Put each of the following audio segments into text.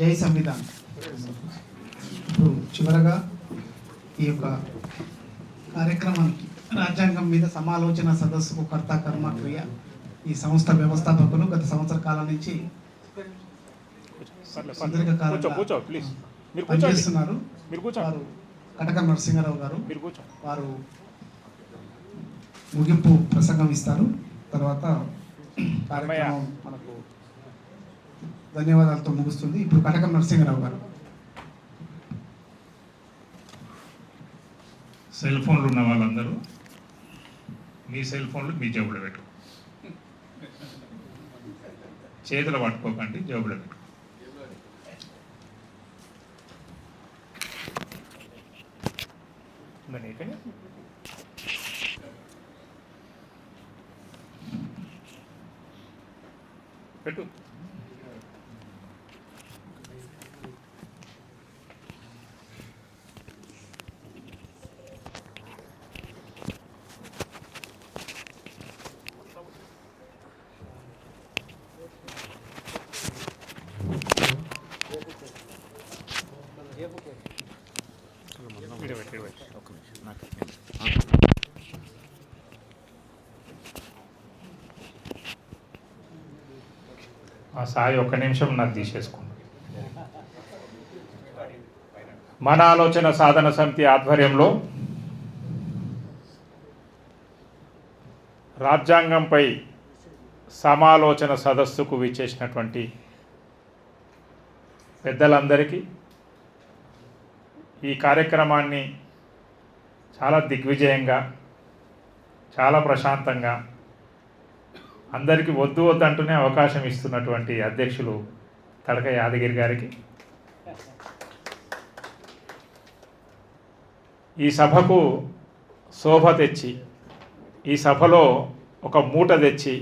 జై సంవిధాన్. ఇప్పుడు చివరగా ఈ యొక్క కార్యక్రమానికి రాజ్యాంగం మీద సమాలోచన సదస్సుకు కర్త కర్మ క్రియ ఈ సంస్థ వ్యవస్థాపకులు గత సంవత్సర కాలం నుంచి పనిచేస్తున్నారు. వారు కటక నరసింహారావు గారు. వారు ముగింపు ప్రసంగం ఇస్తారు. తర్వాత కార్యక్రమం ధన్యవాదాలతో ముగుస్తుంది. ఇప్పుడు కటకం నరసింహరావు గారు. సెల్ ఫోన్లు ఉన్న వాళ్ళందరూ మీ సెల్ ఫోన్లు మీ జేబులో పెట్టు. చేతులు పట్టుకోకండి జేబులో పెట్టు. పెట్టు ఇక్కడ పెట్టు, ఇక్కడ పెట్టు. ఆ సాయి ఒక్క నిమిషం నాకు తీసేసుకోండి. మన ఆలోచన సాధన సమితి ఆధ్వర్యంలో రాజ్యాంగంపై సమాలోచన సదస్సుకు విచ్చేసినటువంటి పెద్దలందరికీ ఈ కార్యక్రమాన్ని చాలా దిగ్విజయంగా చాలా ప్రశాంతంగా అందరికీ వద్దు వద్దు అంటూనే అవకాశం ఇస్తున్నటువంటి అధ్యక్షులు తడక యాదగిరి గారికి. ఈ సభకు శోభ తెచ్చి ఈ సభలో ఒక మూట తెచ్చి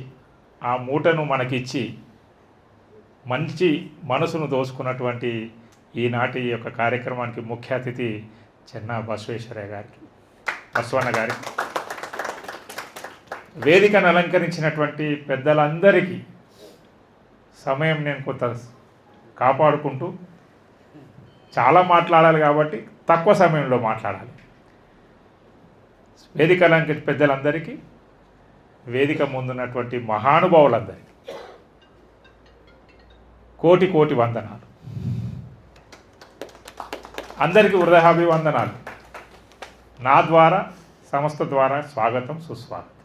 ఆ మూటను మనకిచ్చి మంచి మనసును దోచుకున్నటువంటి ఈనాటి యొక్క కార్యక్రమానికి ముఖ్య అతిథి చెన్నా బసవేశ్వరయ్య గారికి బసవన్న గారికి. వేదికను అలంకరించినటువంటి పెద్దలందరికీ సమయం నేను కొంత కాపాడుకుంటూ చాలా మాట్లాడాలి కాబట్టి తక్కువ సమయంలో మాట్లాడాలి. వేదిక అలంకరి పెద్దలందరికీ వేదిక ముందున్నటువంటి మహానుభావులందరికీ కోటి కోటి వందనాలు. అందరికీ హృదయాభివందనాలు. నా ద్వారా సంస్థ ద్వారా స్వాగతం సుస్వాగతం.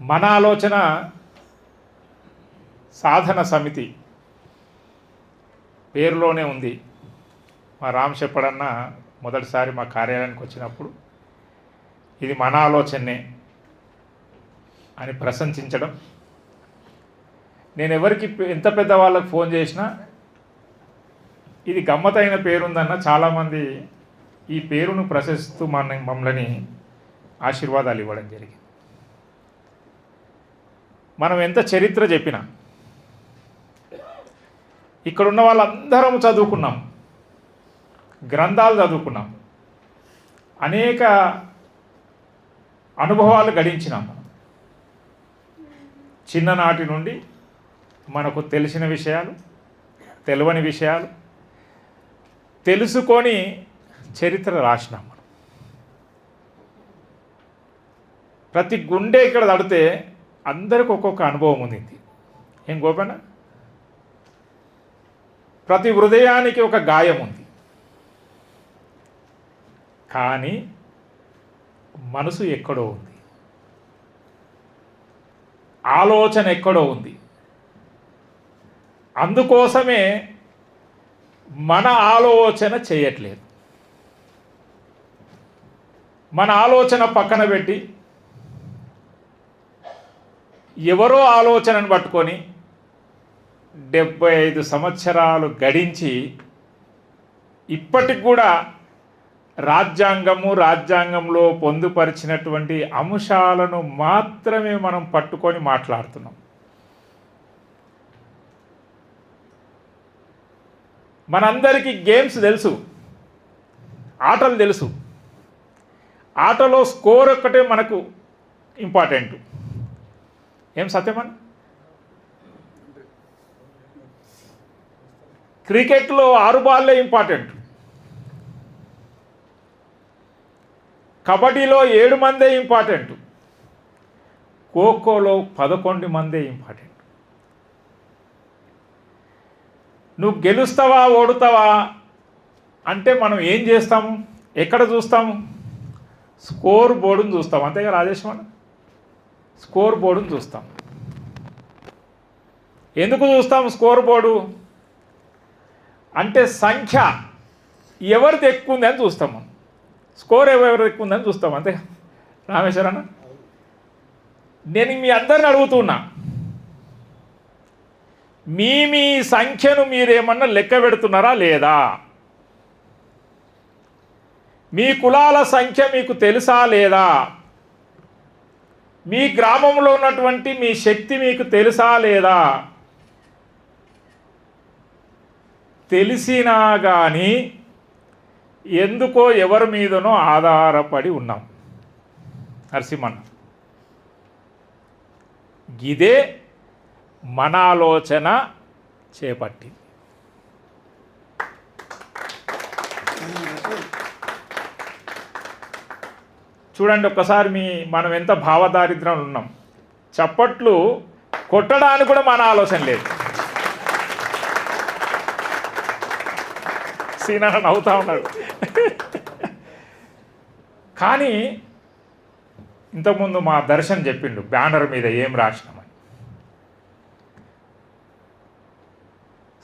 మన ఆలోచన సాధన సమితి పేరులోనే ఉంది. మా రామ్ చెప్పడన్న మొదటిసారి మా కార్యాలయానికి వచ్చినప్పుడు ఇది మన ఆలోచనే అని ప్రశంసించడం. నేను ఎవరికి ఎంత పెద్ద వాళ్ళకి ఫోన్ చేసినా ఇది గమ్మతైన పేరుందన్న చాలామంది ఈ పేరును ప్రశంసిస్తూ మన మమ్మల్ని ఆశీర్వాదాలు ఇవ్వడం జరిగింది. మనం ఎంత చరిత్ర చెప్పినా. ఇక్కడున్న వాళ్ళందరం చదువుకున్నాం. గ్రంథాలు చదువుకున్నాం. అనేక అనుభవాలు గడించినాం. చిన్ననాటి నుండి మనకు తెలిసిన విషయాలు తెలియని విషయాలు తెలుసుకొని చరిత్ర రాసినాం మనం. ప్రతి గుండె ఇక్కడ తడితే అందరికి ఒక్కొక్క అనుభవం ఉంది. ఏం గోపన ప్రతి హృదయానికి ఒక గాయం ఉంది. కానీ మనసు ఎక్కడో ఉంది. ఆలోచన ఎక్కడో ఉంది. అందుకోసమే మన ఆలోచన చేయట్లేదు. మన ఆలోచన పక్కన పెట్టి ఎవరో ఆలోచనను పట్టుకొని డెబ్బై ఐదు సంవత్సరాలు గడించి ఇప్పటికి కూడా రాజ్యాంగము రాజ్యాంగంలో పొందుపరిచినటువంటి అంశాలను మాత్రమే మనం పట్టుకొని మాట్లాడుతున్నాం. మనందరికీ గేమ్స్ తెలుసు ఆటలు తెలుసు. ఆటలో స్కోర్ ఒక్కటే మనకు ఇంపార్టెంట్. ఏం సత్యమని క్రికెట్లో ఆరు బాల్లే ఇంపార్టెంట్. కబడ్డీలో ఏడు మందే ఇంపార్టెంట్. ఖోఖోలో పదకొండు మందే ఇంపార్టెంట్. నువ్వు గెలుస్తావా ఓడుతావా అంటే మనం ఏం చేస్తాము? ఎక్కడ చూస్తాము? స్కోర్ బోర్డును చూస్తాం అంతేగా రాజేశ్వర స్కోర్ బోర్డును చూస్తాం. ఎందుకు చూస్తాం స్కోర్ బోర్డు? అంటే సంఖ్య ఎవరిది ఎక్కువ ఉంది అని చూస్తాం మనం. స్కోర్ ఎవరిది ఎక్కువ ఉందని చూస్తాం అంతే? రామేశ్వరన్న? నేను మీ అందరిని అడుగుతున్నా. మీ మీ సంఖ్యను మీరేమన్నా లెక్క పెడుతున్నారా లేదా? మీ కులాల సంఖ్య మీకు తెలుసా లేదా? మీ గ్రామంలో ఉన్నటువంటి మీ శక్తి మీకు తెలుసా లేదా? తెలిసినా కానీ ఎందుకో ఎవరి మీదనో ఆధారపడి ఉన్నాం. నరసింహన్ ఇదే మన ఆలోచన చేపట్టింది. చూడండి ఒక్కసారి మీ మనం ఎంత భావదారిద్రంలో ఉన్నాం. చప్పట్లు కొట్టడానికి కూడా మన ఆలోచన లేదు. సీనా నవ్వుతా ఉన్నాడు. కానీ ఇంతకుముందు మా దర్శన్ చెప్పిండు బ్యానర్ మీద ఏం రాసినామని.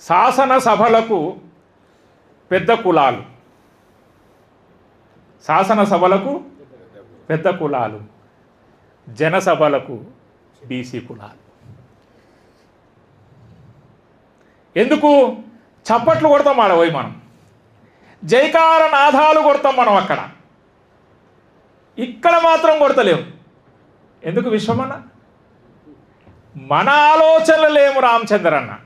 శాసనసభలకు పెద్ద కులాలు. శాసనసభలకు పెద్ద కులాలు జనసభలకు బీసీ కులాలు. ఎందుకు? చప్పట్లు కొడతాం ఆడపోయి మనం. జైకార నాదాలు కొడతాం మనం అక్కడ. ఇక్కడ మాత్రం కొడతలేము ఎందుకు విశ్వమన్న? మన ఆలోచనలు లేము రామచంద్రన్న.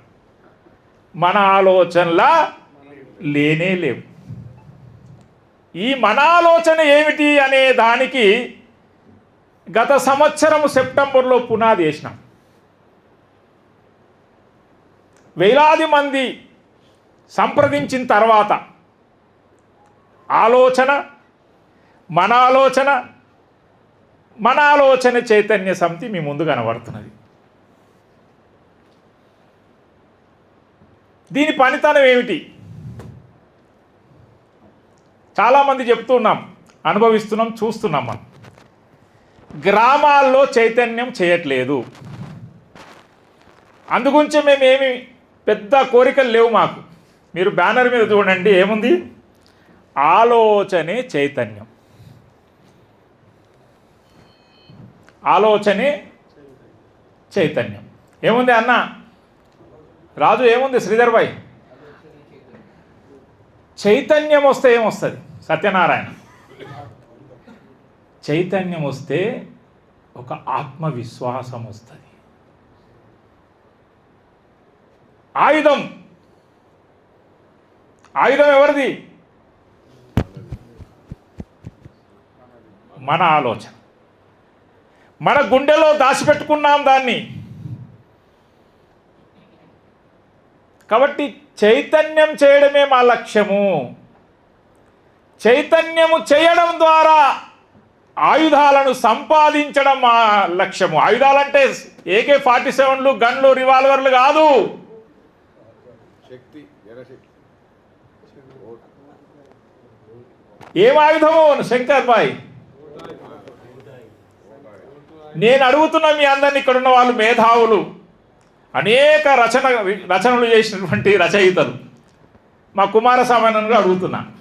మన ఆలోచనలా లేనే లేవు. ఈ మనాలోచన ఏమిటి అనే దానికి గత సంవత్సరం సెప్టెంబర్లో పునాది వేసినాం. వేలాది మంది సంప్రదించిన తర్వాత ఆలోచన మన ఆలోచన మన ఆలోచన చైతన్య సమితి మీ ముందు కనబడుతున్నది. దీని పనితనం ఏమిటి? చాలామంది చెప్తున్నాం అనుభవిస్తున్నాం చూస్తున్నాం మనం. గ్రామాల్లో చైతన్యం చేయట్లేదు. అందుగురించి మేమేమి పెద్ద కోరికలు లేవు మాకు. మీరు బ్యానర్ మీద చూడండి ఏముంది? ఆలోచనే చైతన్యం. ఆలోచనే చైతన్యం. ఏముంది అన్న? రాజు ఏముంది శ్రీధర్ భాయ్ చైతన్యం వస్తే ఏమొస్తుంది? సత్యనారాయణ. చైతన్యం వస్తే ఒక ఆత్మవిశ్వాసం వస్తుంది. ఆయుధం. ఆయుధం ఎవరిది? మన ఆలోచన. మన గుండెలో దాచిపెట్టుకున్నాం దాన్ని. కాబట్టి చైతన్యం చేయడమే మా లక్ష్యము. చైతన్యము చేయడం ద్వారా ఆయుధాలను సంపాదించడం మా లక్ష్యము. ఆయుధాలంటే ఏకే ఫార్టీ సెవెన్లు గన్లు రివాల్వర్లు కాదు. ఏం ఆయుధము? శంకర్ భాయ్. నేను అడుగుతున్న మీ అందరిని ఇక్కడ ఉన్న వాళ్ళు మేధావులు. అనేక రచన రచనలు చేసినటువంటి రచయితలు. మా కుమారస్వామిని అడుగుతున్నా.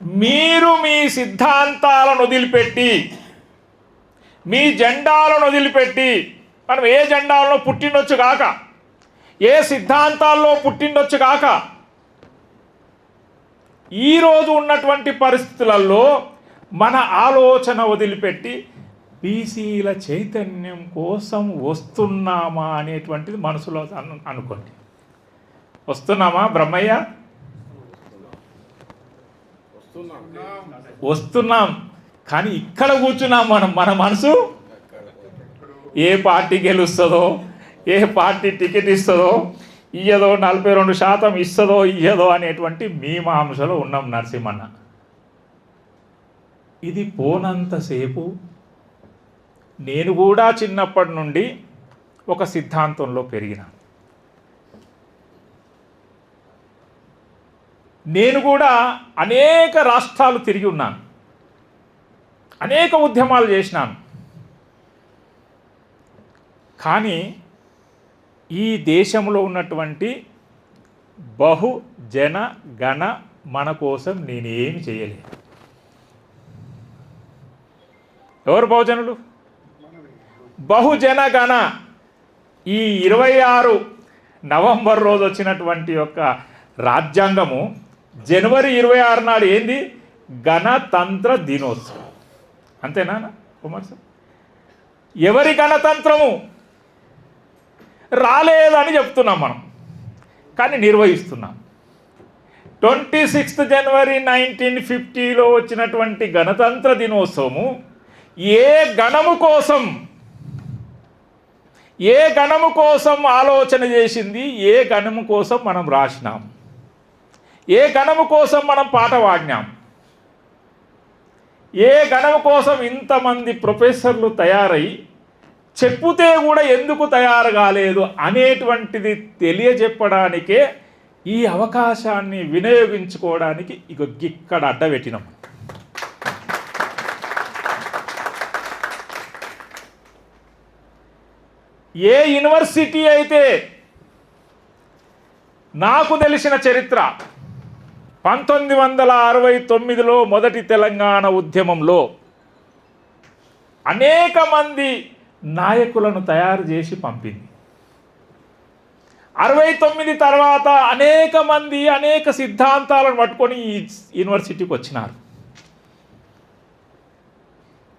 మీరు మీ సిద్ధాంతాలను వదిలిపెట్టి మీ జెండాలను వదిలిపెట్టి మనం ఏ జెండాలలో పుట్టిండొచ్చు కాక ఏ సిద్ధాంతాల్లో పుట్టిండొచ్చు కాక ఈరోజు ఉన్నటువంటి పరిస్థితులలో మన ఆలోచన వదిలిపెట్టి బీసీల చైతన్యం కోసం వస్తున్నామా అనేటువంటిది మనసులో అను అనుకోండి. వస్తున్నామా బ్రహ్మయ్య? వస్తున్నాం. కానీ ఇక్కడ కూర్చున్నాం మనం. మన మనసు ఏ పార్టీ గెలుస్తుందో ఏ పార్టీ టికెట్ ఇస్తుందో ఇయ్యదో నలభై రెండు శాతం ఇస్తుందో ఇయ్యదో అనేటువంటి మీమాంసలో ఉన్నాం నరసింహన్న. ఇది పోనంతసేపు నేను కూడా చిన్నప్పటి నుండి ఒక సిద్ధాంతంలో పెరిగిన నేను కూడా అనేక రాష్ట్రాలు తిరిగి ఉన్నాను. అనేక ఉద్యమాలు చేసినాను. కానీ ఈ దేశంలో ఉన్నటువంటి బహు జన గణ మన కోసం నేనేమి చేయలేదు. ఎవరు బహుజనులు? బహుజన గణ ఈ ఇరవై ఆరు నవంబర్ రోజు వచ్చినటువంటి యొక్క రాజ్యాంగము జనవరి ఇరవై ఆరు నాడు ఏంది? గణతంత్ర దినోత్సవం. అంతేనా కుమార్ సార్ ఎవరి గణతంత్రము రాలేదని చెప్తున్నాం మనం కానీ నిర్వహిస్తున్నాం. ట్వంటీ సిక్స్త్ జనవరి నైన్టీన్ ఫిఫ్టీలో వచ్చినటువంటి గణతంత్ర దినోత్సవము ఏ గణము కోసం ఏ గణము కోసం ఆలోచన చేసింది? ఏ గణము కోసం మనం రాసినాం? ఏ గణము కోసం మనం పాట పాడినాం ఏ గణము కోసం ఇంతమంది ప్రొఫెసర్లు తయారై చెప్పుతే కూడా ఎందుకు తయారు కాలేదు అనేటువంటిది తెలియజెప్పడానికే ఈ అవకాశాన్ని వినియోగించుకోవడానికి ఇక ఇక్కడ అడ్డబెట్టినాం. ఏ యూనివర్సిటీ అయితే నాకు తెలిసిన చరిత్ర పంతొమ్మిది వందల అరవై తొమ్మిదిలో మొదటి తెలంగాణ ఉద్యమంలో అనేక మంది నాయకులను తయారు చేసి పంపింది. అరవై తొమ్మిది తర్వాత అనేక మంది అనేక సిద్ధాంతాలను పట్టుకొని ఈ యూనివర్సిటీకి వచ్చినారు.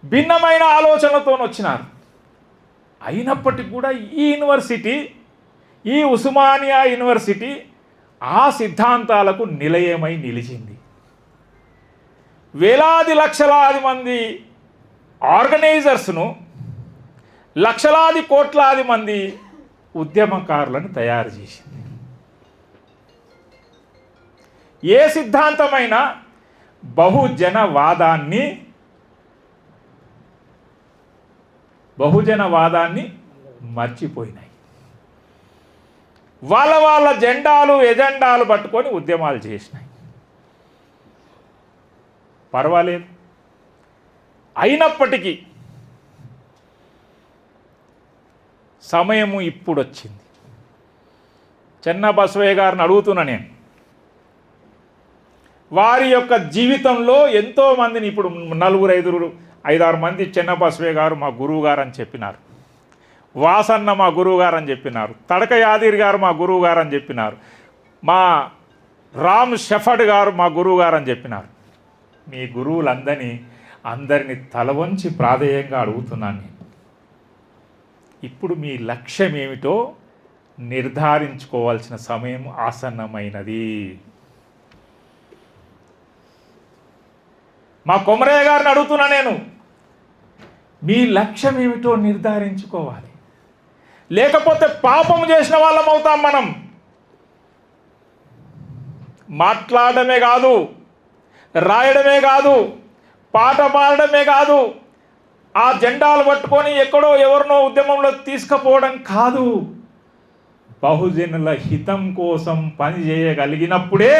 భిన్నమైన ఆలోచనలతో వచ్చినారు. అయినప్పటికీ కూడా ఈ యూనివర్సిటీ ఈ ఉస్మానియా యూనివర్సిటీ ఆ సిద్ధాంతాలకు నిలయమై నిలిచింది. వేలాది లక్షలాది మంది ఆర్గనైజర్స్ను లక్షలాది కోట్లాది మంది ఉద్యమకారులను తయారు చేసింది. ఏ సిద్ధాంతమైన బహుజనవాదాన్ని బహుజనవాదాన్ని మర్చిపోయినాయి. వాళ్ళ వాళ్ళ జెండాలు ఎజెండాలు పట్టుకొని ఉద్యమాలు చేసినాయి. పర్వాలేదు. అయినప్పటికీ సమయము ఇప్పుడు వచ్చింది చెన్న బసవయ్య గారిని అడుగుతున్నా నేను. వారి యొక్క జీవితంలో ఎంతోమందిని ఇప్పుడు నలుగురు ఐదుగురు ఐదారు మంది చెన్న బసవయ్య గారు మా గురువు గారు అని చెప్పినారు. వాసన్న మా గురువు గారు అని చెప్పినారు. తడక యాదగిరి గారు మా గురువు గారు అని చెప్పినారు. మా రామ్ షెఫర్డ్ గారు మా గురువు గారు అని చెప్పినారు. మీ గురువులందరినీ అందరినీ తల వంచి ప్రాధేయంగా అడుగుతున్నాను నేను. ఇప్పుడు మీ లక్ష్యం ఏమిటో నిర్ధారించుకోవాల్సిన సమయం ఆసన్నమైనది. మా కొమరయ్య గారిని అడుగుతున్నా నేను. మీ లక్ష్యం ఏమిటో నిర్ధారించుకోవాలి. లేకపోతే పాపం చేసిన వాళ్ళం అవుతాం మనం. మాట్లాడమే కాదు రాయడమే కాదు పాట పాడడమే కాదు ఆ జెండాలు పట్టుకొని ఎక్కడో ఎవరినో ఉద్యమంలో తీసుకుపోవడం కాదు. బహుజనుల హితం కోసం పని చేయగలిగినప్పుడే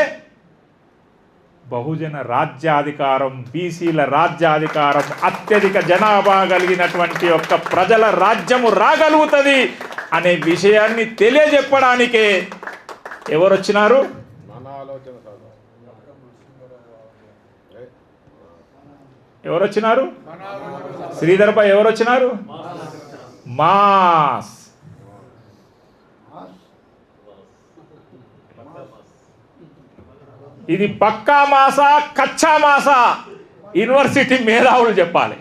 బహుజన రాజ్యాధికారం బీసీల రాజ్యాధికారం అత్యధిక జనాభా కలిగినటువంటి యొక్క ప్రజల రాజ్యము రాగలుగుతుంది అనే విషయాన్ని తెలియజెప్పడానికే ఎవరు వచ్చినారు ఎవరు వచ్చినారు శ్రీధర్పై ఎవరు వచ్చినారు మాస్. ఇది పక్కా మాస కచ్చా మాస? యూనివర్సిటీ మేధావులు చెప్పాలి.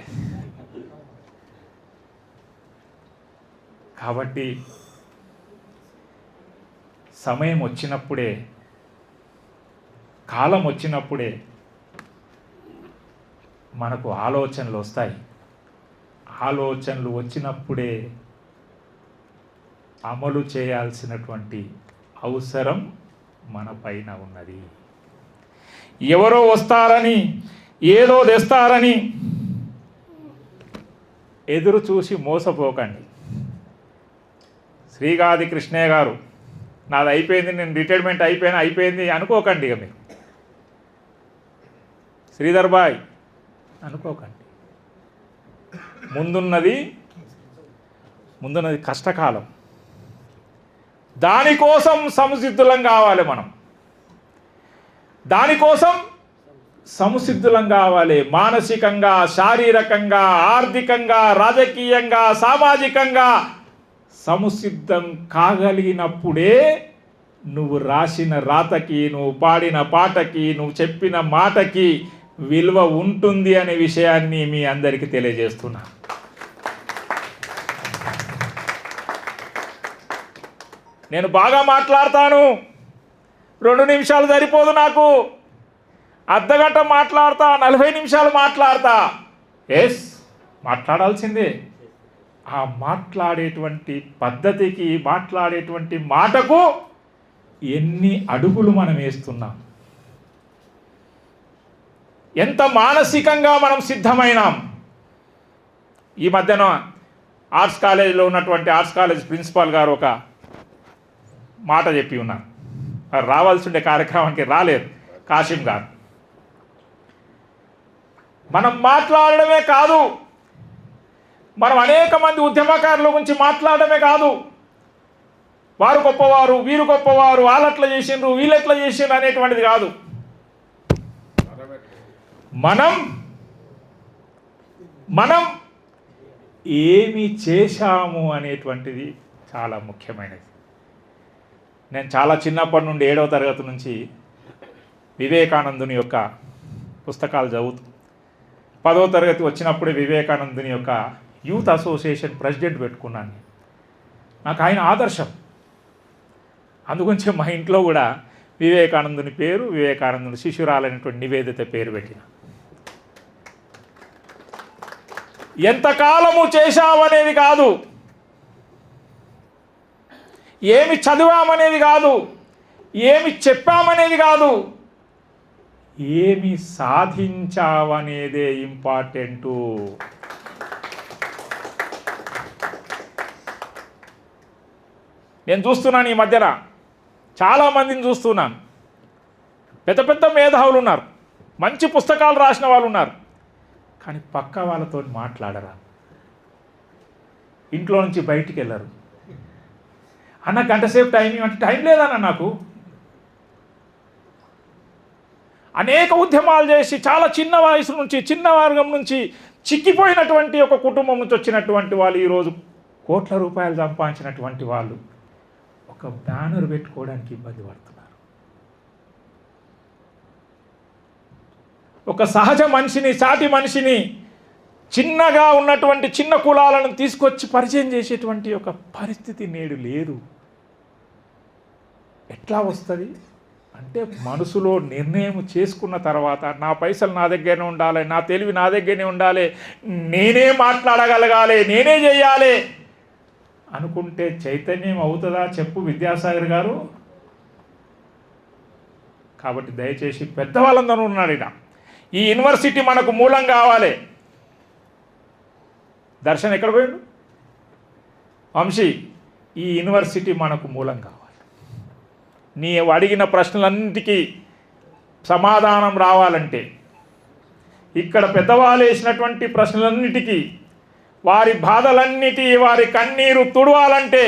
కాబట్టి సమయం వచ్చినప్పుడే కాలం వచ్చినప్పుడే మనకు ఆలోచనలు వస్తాయి. ఆలోచనలు వచ్చినప్పుడే అమలు చేయాల్సినటువంటి అవసరం మన పైన ఉన్నది. ఎవరో వస్తారని ఏదో తెస్తారని ఎదురు చూసి మోసపోకండి. శ్రీగాది కృష్ణయ్య గారు నాది అయిపోయింది నేను రిటైర్మెంట్ అయిపోయినా అయిపోయింది అనుకోకండి ఇక మీరు. శ్రీధర్ బాయ్ అనుకోకండి. ముందున్నది ముందున్నది కష్టకాలం. దానికోసం సంసిద్ధులం కావాలి మనం. దానికోసం సంసిద్ధులం కావాలి మానసికంగా శారీరకంగా ఆర్థికంగా రాజకీయంగా సామాజికంగా సంసిద్ధం కాగలిగినప్పుడే నువ్వు రాసిన రాతకి నువ్వు పాడిన పాటకి నువ్వు చెప్పిన మాటకి విలువ ఉంటుంది అనే విషయాన్ని మీ అందరికీ తెలియజేస్తున్నా. నేను బాగా మాట్లాడతాను. రెండు నిమిషాలు సరిపోదు నాకు. అర్ధగంట మాట్లాడతా నలభై నిమిషాలు మాట్లాడతా. ఎస్ మాట్లాడాల్సిందే. ఆ మాట్లాడేటువంటి పద్ధతికి మాట్లాడేటువంటి మాటకు ఎన్ని అడుగులు మనం వేస్తున్నాం? ఎంత మానసికంగా మనం సిద్ధమైనాం? ఈ మధ్యన ఆర్ట్స్ కాలేజీలో ఉన్నటువంటి ఆర్ట్స్ కాలేజ్ ప్రిన్సిపాల్ గారు ఒక మాట చెప్పి ఉన్నారు. వారు రావాల్సి ఉండే కార్యక్రమానికి రాలేదు కాసిం గారు. మనం మాట్లాడడమే కాదు. మనం అనేక మంది ఉద్యమకారుల గురించి మాట్లాడడమే కాదు. వారు గొప్పవారు వీరు గొప్పవారు వాళ్ళట్లా చేసిండ్రు వీళ్ళెట్లా చేసిండ్రు అనేటువంటిది కాదు. మనం మనం ఏమి చేశాము అనేటువంటిది చాలా ముఖ్యమైనది. నేను చాలా చిన్నప్పటి నుండి ఏడవ తరగతి నుంచి వివేకానందుని యొక్క పుస్తకాలు చదువుతూ పదవ తరగతి వచ్చినప్పుడే వివేకానందుని యొక్క యూత్ అసోసియేషన్ ప్రెసిడెంట్ పెట్టుకున్నాను. నేను. నాకు ఆయన ఆదర్శం. అందుగురించి మా ఇంట్లో కూడా వివేకానందుని పేరు వివేకానందుని శిశురాలైనటువంటి నివేదిత పేరు పెట్టిన. ఎంతకాలము చేశావనేది కాదు. ఏమి చదివామనేది కాదు. ఏమి చెప్పామనేది కాదు. ఏమి సాధించావనేదే ఇంపార్టెంటు. నేను చూస్తున్నాను ఈ మధ్యన. చాలామందిని చూస్తున్నాను. పెద్ద పెద్ద మేధావులు ఉన్నారు. మంచి పుస్తకాలు రాసిన వాళ్ళు ఉన్నారు. కానీ పక్క వాళ్ళతో మాట్లాడరా. ఇంట్లో నుంచి బయటికి వెళ్ళరు. అన్న గంట సేపు టైం ఇవ్వంటే టైం లేదన్న నాకు. అనేక ఉద్యమాలు చేసి చాలా చిన్న వయసు నుంచి చిన్న వర్గం నుంచి చిక్కిపోయినటువంటి ఒక కుటుంబం నుంచి వచ్చినటువంటి వాళ్ళు ఈరోజు కోట్ల రూపాయలు సంపాదించినటువంటి వాళ్ళు ఒక బ్యానర్ పెట్టుకోవడానికి ఇబ్బంది పడుతున్నారు. ఒక సహజ మనిషిని సాటి మనిషిని చిన్నగా ఉన్నటువంటి చిన్న కులాలను తీసుకొచ్చి పరిచయం చేసేటువంటి ఒక పరిస్థితి నేడు లేదు. ఎట్లా వస్తుంది? అంటే మనసులో నిర్ణయం చేసుకున్న తర్వాత నా పైసలు నా దగ్గరనే ఉండాలి నా తెలివి నా దగ్గరనే ఉండాలి నేనే మాట్లాడగలగాలి నేనే చేయాలి అనుకుంటే చైతన్యం అవుతుందా చెప్పు విద్యాసాగర్ గారు? కాబట్టి దయచేసి పెద్దవాళ్ళందరూ ఉన్నాడు ఇక ఈ యూనివర్సిటీ మనకు మూలం కావాలి. దర్శన్ ఎక్కడ పోయిండు? వంశీ ఈ యూనివర్సిటీ మనకు మూలం కావాలి. నీ అడిగిన ప్రశ్నలన్నిటికీ సమాధానం రావాలంటే ఇక్కడ పెద్దవాళ్ళు వేసినటువంటి ప్రశ్నలన్నిటికీ వారి బాధలన్నిటి వారి కన్నీరు తుడవాలంటే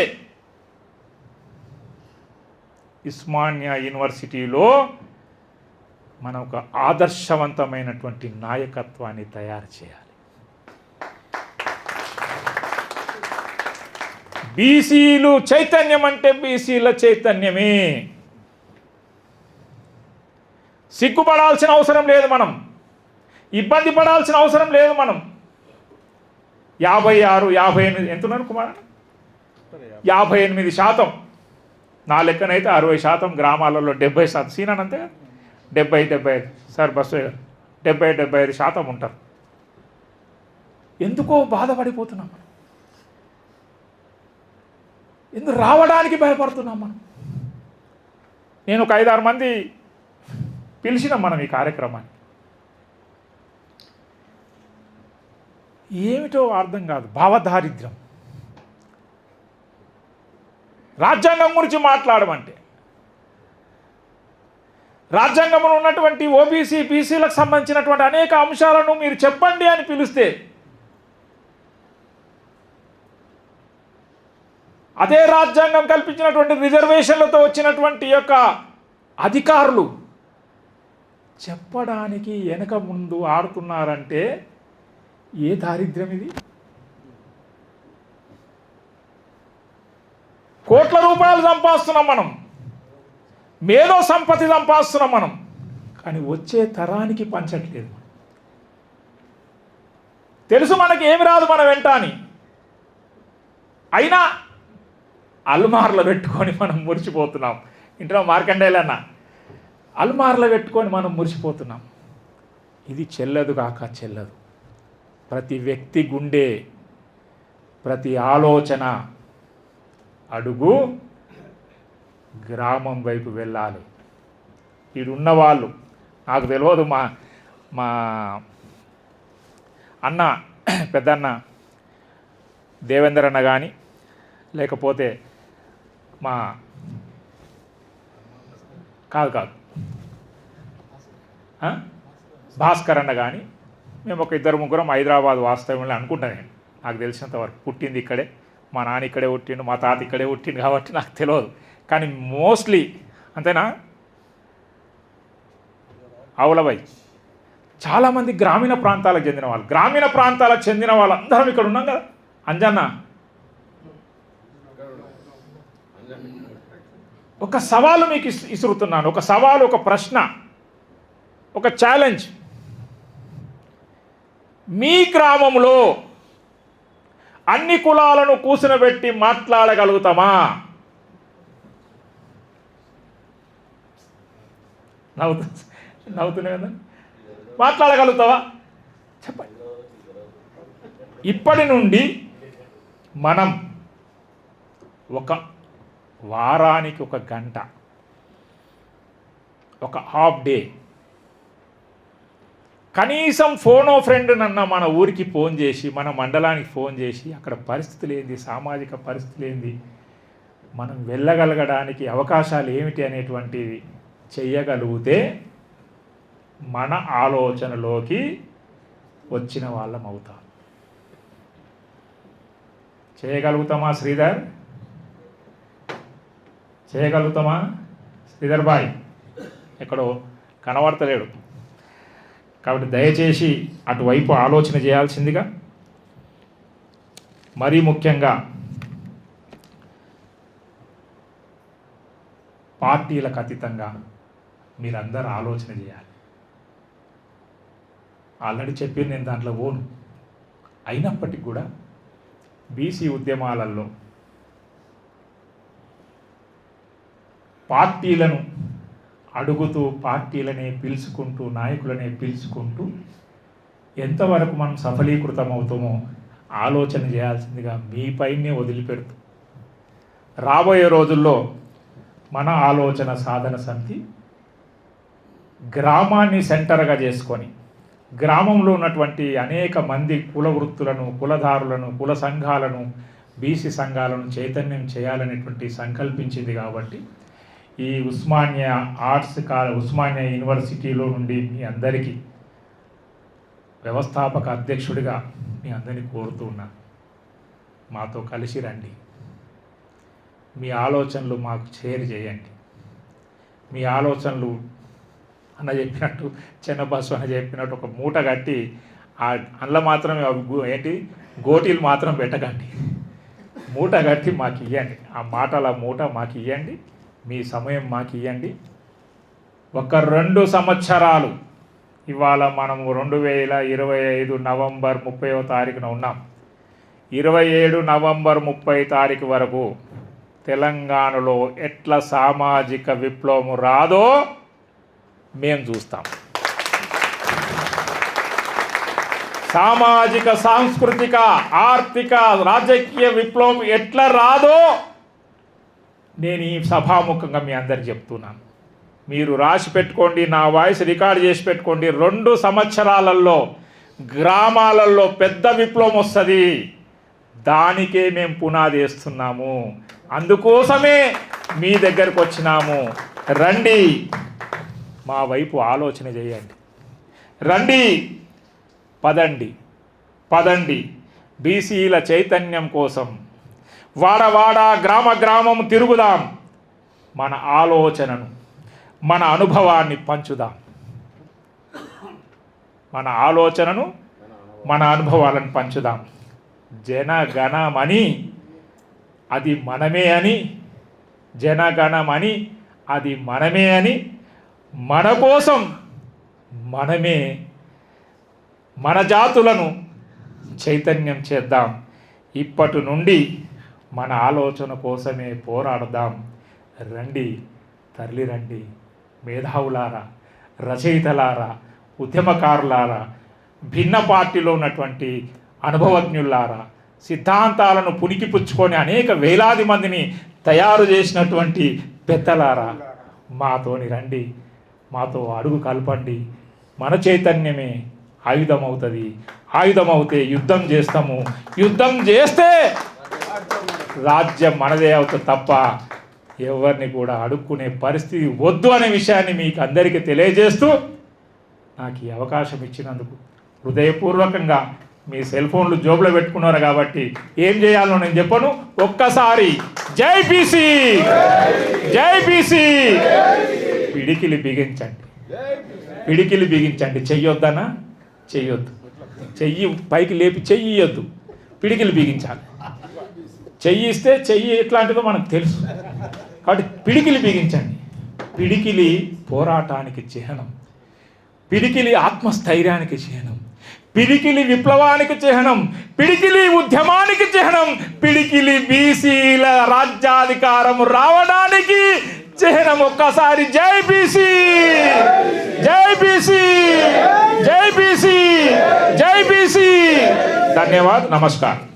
ఇస్మాన్యా యూనివర్సిటీలో మనం ఒక ఆదర్శవంతమైనటువంటి నాయకత్వాన్ని తయారు చేయాలి. బీసీలు చైతన్యం అంటే బీసీల చైతన్యమే. సిగ్గుపడాల్సిన అవసరం లేదు మనం. ఇబ్బంది పడాల్సిన అవసరం లేదు మనం. యాభై ఆరు యాభై ఎనిమిది ఎంతున్నారు కుమార్? యాభై ఎనిమిది శాతం. నా లెక్కనైతే అరవై శాతం గ్రామాలలో డెబ్బై శాతం. సీనాన్ అంతే డెబ్బై డెబ్బై ఐదు. సార్ బస్సు డెబ్బై డెబ్బై ఐదు శాతం ఉంటారు. ఎందుకో బాధపడిపోతున్నాం మనం. ఎందుకు రావడానికి భయపడుతున్నాం మనం? నేను ఒక ఐదారు మంది పిలిచినాం మనం ఈ కార్యక్రమాన్ని. ఏమిటో అర్థం కాదు. భావదారిద్ర్యం. రాజ్యాంగం గురించి మాట్లాడమంటే రాజ్యాంగంలో ఉన్నటువంటి ఓబీసీ బీసీలకు సంబంధించినటువంటి అనేక అంశాలను మీరు చెప్పండి అని పిలిస్తే అదే రాజ్యాంగం కల్పించినటువంటి రిజర్వేషన్లతో వచ్చినటువంటి యొక్క అధికారులు చెప్పడానికి వెనక ముందు ఆడుతున్నారంటే ఏ దారిద్ర్యం ఇది? కోట్ల రూపాయలు సంపాదిస్తున్నాం మనం. మేధో సంపత్తి సంపాదిస్తున్నాం మనం. కానీ వచ్చే తరానికి పంచట్లేదు. తెలుసు మనకి ఏమి రాదు మన వెంట అని. అయినా అల్మార్లో పెట్టుకొని మనం మురిసిపోతున్నాం. ఇంట్లో మార్కండేలన్న అల్మార్లో పెట్టుకొని మనం మురిసిపోతున్నాం. ఇది చెల్లదు కాక చెల్లదు. ప్రతి వ్యక్తి గుండె ప్రతి ఆలోచన అడుగు గ్రామం వైపు వెళ్ళాలి. ఈడున్న వాళ్ళు నాకు తెలియదు మా మా అన్న పెద్దన్న దేవేందర్ అన్న కానీ లేకపోతే మా కాదు కాదు. భాస్కర్ అన్న కానీ మేము ఒక ఇద్దరు ముగ్గురం హైదరాబాద్ వాస్తవ్యంలో అనుకుంటాను నేను. నాకు తెలిసినంత వరకు పుట్టింది ఇక్కడే మా నాన్న ఇక్కడే పుట్టిండు మా తాత ఇక్కడే పుట్టిండు కాబట్టి నాకు తెలియదు. కానీ మోస్ట్లీ అంతేనా? అవులబాయ్ చాలామంది గ్రామీణ ప్రాంతాలకు చెందిన వాళ్ళు గ్రామీణ ప్రాంతాలకు చెందిన వాళ్ళందరం ఇక్కడ ఉన్నాం కదా. అంజన్న ఒక సవాలు మీకు ఇసురుతున్నాను. ఒక సవాలు ఒక ప్రశ్న ఒక ఛాలెంజ్ మీ గ్రామంలో అన్ని కులాలను కూసినబెట్టి మాట్లాడగలుగుతామా? నవ్వుతు నవ్వుతూనే కదా మాట్లాడగలుగుతావా? చెప్పండి ఇప్పటి నుండి మనం ఒక వారానికి ఒక గంట ఒక హాఫ్ డే. కనీసం ఫోనో ఫ్రెండ్ నన్న మన ఊరికి ఫోన్ చేసి మన మండలానికి ఫోన్ చేసి అక్కడ పరిస్థితులు ఏంది సామాజిక పరిస్థితులు ఏంది మనం వెళ్ళగలగడానికి అవకాశాలు ఏమిటి అనేటువంటివి చెయ్యగలిగితే మన ఆలోచనలోకి వచ్చిన వాళ్ళం అవుతాం చేయగలుగుతామా శ్రీధర్? చేయగలుగుతామా? శ్రీధర్ బాయ్ ఎక్కడో కనబడతలేడు. కాబట్టి దయచేసి అటువైపు ఆలోచన చేయాల్సిందిగా మరీ ముఖ్యంగా పార్టీలకు అతీతంగా మీరందరూ ఆలోచన చేయాలి. ఆల్రెడీ చెప్పి నేను దాంట్లో పోను. అయినప్పటికీ కూడా బీసీ ఉద్యమాలలో పార్టీలను అడుగుతూ పార్టీలనే పిలుచుకుంటూ నాయకులనే పిలుచుకుంటూ ఎంతవరకు మనం సఫలీకృతం అవుతామో ఆలోచన చేయాల్సిందిగా మీపైనే వదిలిపెడుతూ. రాబోయే రోజుల్లో మన ఆలోచన సాధన సమితి గ్రామాన్ని సెంటర్గా చేసుకొని గ్రామంలో ఉన్నటువంటి అనేక మంది కుల వృత్తులను కులదారులను కుల సంఘాలను బీసీ సంఘాలను చైతన్యం చేయాలనేటువంటి సంకల్పించింది కాబట్టి ఈ ఉస్మానియా ఆర్ట్స్ కా ఉస్మానియా యూనివర్సిటీలో నుండి మీ అందరికీ వ్యవస్థాపక అధ్యక్షుడిగా మీ అందరినీ కోరుతూ మాతో కలిసి రండి. మీ ఆలోచనలు మాకు షేర్ చేయండి. మీ ఆలోచనలు అన్న చెప్పినట్టు చిన్న బస్సు అని చెప్పినట్టు ఒక మూట కట్టి ఆ అందులో మాత్రమే ఏంటి? గోటీలు మాత్రం పెట్టకండి. మూట కట్టి మాకు ఇవ్వండి ఆ మాటల మూట మాకు ఇవ్వండి మీ సమయం మాకు ఇవ్వండి ఒక రెండు సంవత్సరాలు ఇవాళ మనము రెండు వేల ఇరవై ఐదు నవంబర్ ముప్పైవ తారీఖున ఉన్నాం. ఇరవై ఏడు నవంబర్ ముప్పై తారీఖు వరకు తెలంగాణలో ఎట్లా సామాజిక విప్లవం రాదో మేము చూస్తాం. సామాజిక సాంస్కృతిక ఆర్థిక రాజకీయ విప్లవం ఎట్లా రాదో నేను ఈ సభాముఖంగా మీ అందరికి చెప్తున్నాను. మీరు రాసి పెట్టుకోండి నా వాయిస్ రికార్డ్ చేసి పెట్టుకోండి. రెండు సంవత్సరాలలో గ్రామాలలో పెద్ద విప్లవం వస్తుంది. దానికే మేము పునాది వేస్తున్నాము. అందుకోసమే మీ దగ్గరకు వచ్చినాము. రండి మా వైపు ఆలోచన చేయండి. రండి పదండి పదండి. బీసీల చైతన్యం కోసం వాడవాడ గ్రామ గ్రామం తిరుగుదాం. మన ఆలోచనను మన అనుభవాన్ని పంచుదాం. మన ఆలోచనను మన అనుభవాలను పంచుదాం. జనగణమని అది మనమే అని జనగణమని అది మనమే అని మన కోసం మనమే మన జాతులను చైతన్యం చేద్దాం. ఇప్పటి నుండి మన ఆలోచన కోసమే పోరాడదాం. రండి తరలి రండి. మేధావులారా రచయితలారా ఉద్యమకారులారా భిన్న పార్టీలో ఉన్నటువంటి అనుభవజ్ఞులారా సిద్ధాంతాలను పుణికిపుచ్చుకొని అనేక వేలాది మందిని తయారు చేసినటువంటి పెద్దలారా మాతోని రండి. మాతో అడుగు కలపండి. మన చైతన్యమే ఆయుధం అవుతుంది ఆయుధం అవుతే యుద్ధం చేస్తాము. యుద్ధం చేస్తే రాజ్యం మనదే అవుతుంది తప్ప ఎవరిని కూడా అడుక్కునే పరిస్థితి వద్దు అనే విషయాన్ని మీకు అందరికీ తెలియజేస్తూ నాకు ఈ అవకాశం ఇచ్చినందుకు హృదయపూర్వకంగా మీ సెల్ ఫోన్లు జోబులో పెట్టుకున్నారు కాబట్టి ఏం చేయాలో నేను చెప్పను. ఒక్కసారి జై బీసీ! జై బీసీ! పిడికిలి బిగించండి. పిడికిలి బిగించండి. చెయ్యొద్దనా? చెయ్యొద్దు. చెయ్యి పైకి లేపి చెయ్యొద్దు. పిడికిలు పిడికిలి బిగించాలి. చెయ్యి ఇస్తే చెయ్యి ఎట్లాంటిదో మనకు తెలుసు. కాబట్టి పిడికిలి బిగించండి. పిడికిలి పోరాటానికి చిహ్నం. పిడికిలి ఆత్మస్థైర్యానికి చిహ్నం. పిడికిలి విప్లవానికి చిహ్నం. పిడికిలి ఉద్యమానికి చిహ్నం. పిడికిలి బీసీల రాజ్యాధికారం రావడానికి చిహ్నం. ఒక్కసారి జై బీసీ! జై బీసీ! జై బీసీ! జై బీసీ! ధన్యవాద్ నమస్కారం.